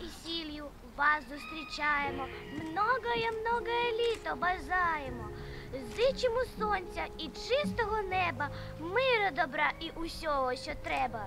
і сіллю вас зустрічаємо, многое-многое літо бажаємо. Зичимо сонця і чистого неба, миру добра і усього, що треба.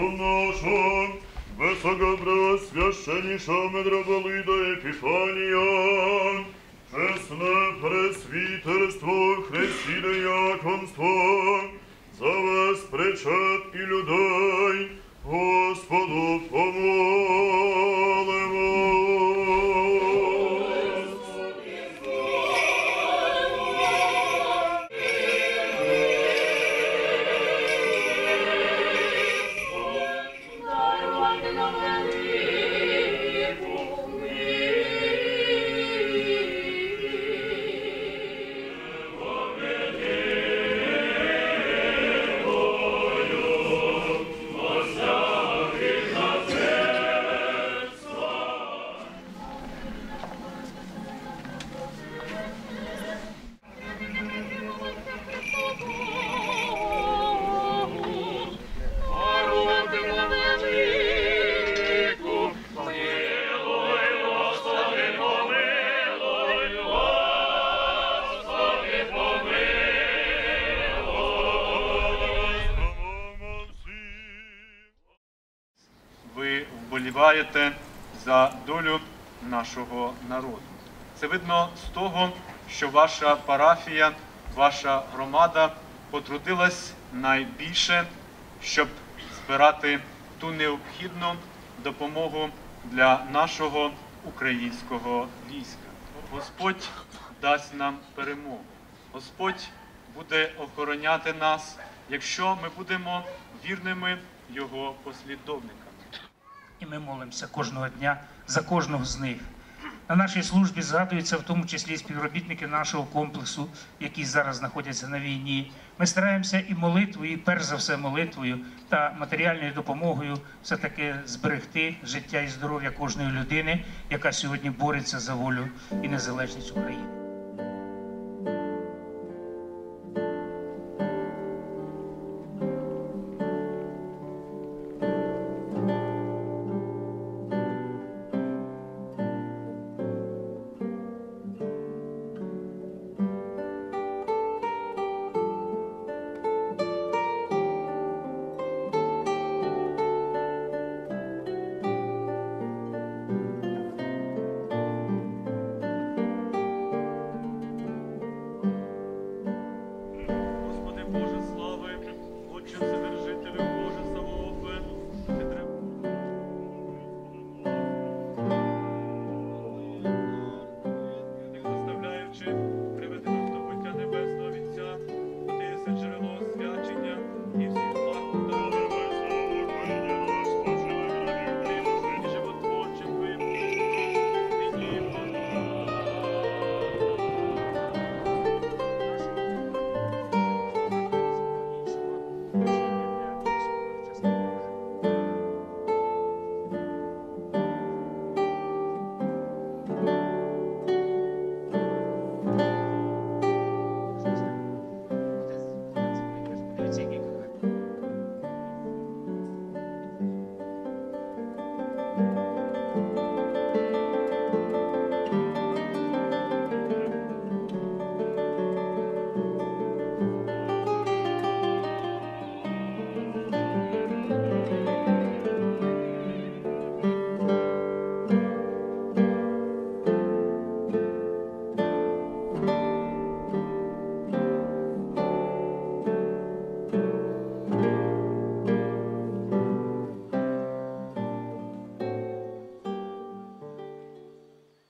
владыку нашим, высокопреосвященнейшего митрополита Епифания, честное пресвитерство, Христи яконство, за вас причат и людей, Господу помолимо. Вболіваєте за долю нашого народу. Це видно з того, що ваша парафія, ваша громада потрудилась найбільше, щоб збирати ту необхідну допомогу для нашого українського війська. Господь дасть нам перемогу. Господь буде охороняти нас, якщо ми будемо вірними Його послідовниками. І ми молимося кожного дня за кожного з них. На нашій службі згадуються в тому числі співробітники нашого комплексу, які зараз знаходяться на війні. Ми стараємося і молитвою, і перш за все молитвою та матеріальною допомогою все таки зберегти життя і здоров'я кожної людини, яка сьогодні бореться за волю і незалежність України. Божество.